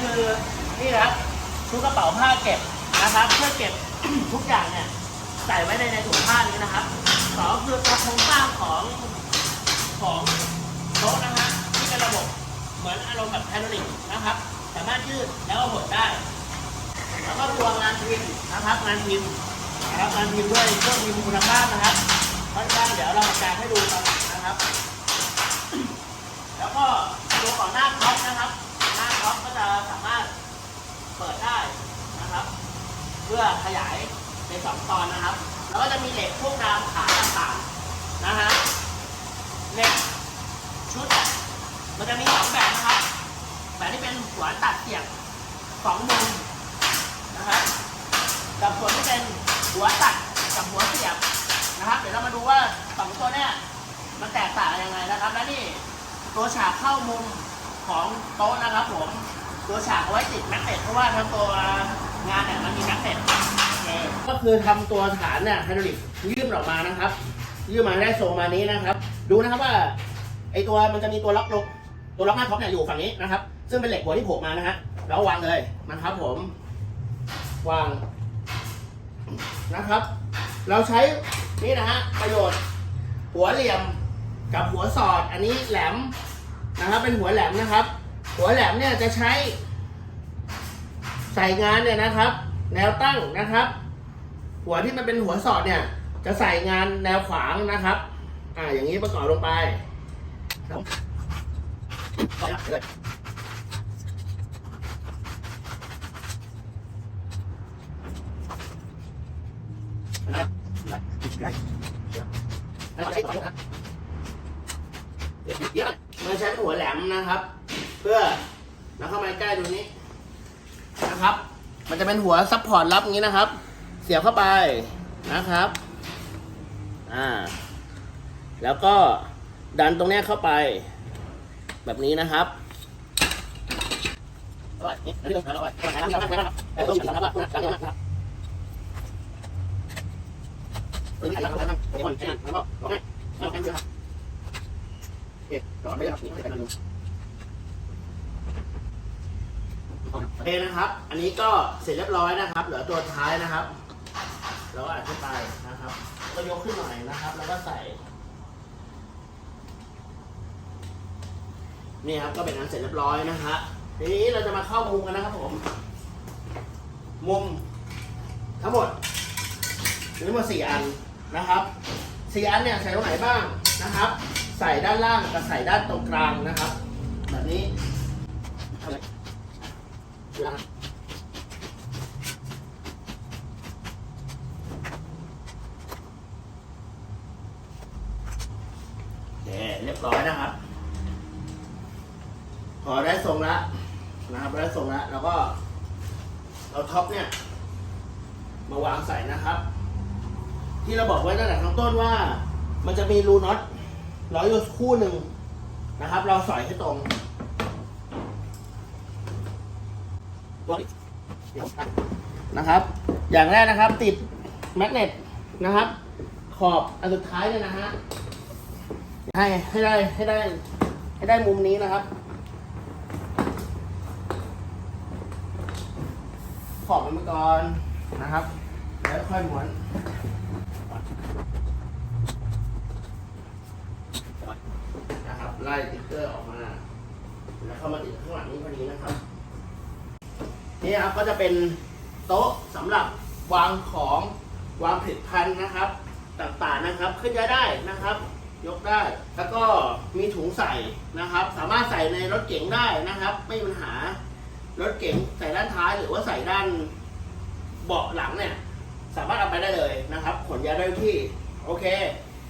คือนี่นะครับชุดกระเป๋าผ้าเก็บนะครับเพื่อเก็บทุกอย่างเนี่ยใส่ไว้ในในถุงผ้านี้นะครับสองคือตัวโครงสร้างของของโต๊ะนะฮะที่เป็นระบบเหมือนอารมณ์แบบไฮดรอลิกนะครับ สามารถยืดแล้วก็หดได้ แล้วก็ตัวงานพิมพ์นะครับงานพิมพ์นะครับงานพิมพ์ด้วยเครื่องพิมพ์คุณภาพนะครับค่อนข้างเดี๋ยวเราจะให้ดูกันนะครับ แล้วก็ตัวของหน้าท็อปนะครับ หน้าท็อปก็จะสามารถเปิดได้นะครับ เพื่อขยายเป็นสองตอนนะครับ แล้วก็จะมีเหล็กพวกรามขาต่างๆนะฮะเหล็กชุดมันจะมีสองแบบนะครับ แบบที่เป็นหัวตัดเสียบสองมุมนะครับกับส่วนที่เป็นหัวตัดกับหัวเสียบนะครับ เดี๋ยวเรามาดูว่าสองตัวเนี้ยมันแตกต่างยังไงนะครับ และนี่ตัวฉากเข้ามุมของโต๊ะนะครับผม ตัวฉากเอาไว้ติดแมกเนตเพราะว่าทั้งตัว งานเนี่ยมันมีแมกเนตก็คือทำตัวฐานเนี่ยไฮดรอลิกยื่นออกมานะครับ ยื่นมาได้ทรงมานี้นะครับ ดูนะครับว่าไอตัวมันจะมีตัวล็อกลงตัวล็อกหน้าท็อปเนี่ยอยู่ฝั่งนี้นะครับ ซึ่งเป็นเหล็กหัวที่โผล่มานะฮะแล้ววางเลยนะครับ ผมวางนะครับ เราใช้นี่นะฮะประโยชน์หัวเหลี่ยมกับหัวสอด อันนี้แหลมนะครับ เป็นหัวแหลมนะครับ หัวแหลมเนี่ยจะใช้ ใส่งานเนี่ยนะครับ แนวตั้งนะครับ หัวที่มันเป็นหัวสอดเนี่ย จะใส่งานแนวขวางนะครับอ่าอย่างนี้ประกอบลงไปครับมันใช้หัวแหลมนะครับ เพื่อแล้วเข้ามาใกล้ดูนี้ นะครับ มันจะเป็นหัวซับพอร์ตรับอย่างนี้นะครับ เสียบเข้าไปนะครับ อ่า แล้วก็ดันตรงนี้เข้าไป แบบนี้นะครับโอ เคนะครับ อันนี้ก็เสร็จเรียบร้อยนะครับ เหลือตัวท้ายนะครับแล้วก็อธิบายนะครับ ก็ยกขึ้นหน่อยนะครับ แล้วก็ใส่ นี่ครับ ก็เป็นอันเสร็จเรียบร้อยนะฮะ ทีนี้เราจะมาเข้ามุมกันนะครับผม มุม ทั้งหมดมีทั้งหมดสี่อันนะครับสี่อันเนี่ยใส่ตรงไหนบ้างนะครับ ใส่ด้านล่างกับใส่ด้านตรงกลางนะครับ แบบนี้ นะครับโอเคเรียบร้อยนะครับ พอได้ทรงแล้วนะครับได้ทรงแล้วแล้วก็ เอาท็อปเนี่ย มาวางใส่นะครับ ที่เราบอกไว้ตั้งแต่ข้างต้นว่า มันจะมีรูน็อตร้อยคู่หนึ่งนะครับ เราใสอยให้ตรง นะครับ อย่างแรกนะครับติดแมกเนตนะครับ ขอบอันสุดท้ายเนี่ยนะฮะให้ให้ได้ให้ได้ ให้ได้มุมนี้นะครับ ขอบมันไปก่อนนะครับ แล้วค่อยม้วนนะครับไล่ติ๊กเกอร์ออกมา แล้วเข้ามาติดข้างหลังนี้พอดีนะครับ นี่ครับก็จะเป็นโต๊ะสำหรับวางของวางผลิตภัณฑ์นะครับ ต่างๆนะครับขึ้นย้ายได้นะครับ ยกได้ แล้วก็มีถุงใส่นะครับ สามารถใส่ในรถเก๋งได้นะครับ ไม่มีปัญหารถเก๋งใส่ด้านท้ายหรือว่าใส่ด้านเบาะหลังเนี่ย สามารถเอาไปได้เลยนะครับ ขนย้ายได้ที่ โอเค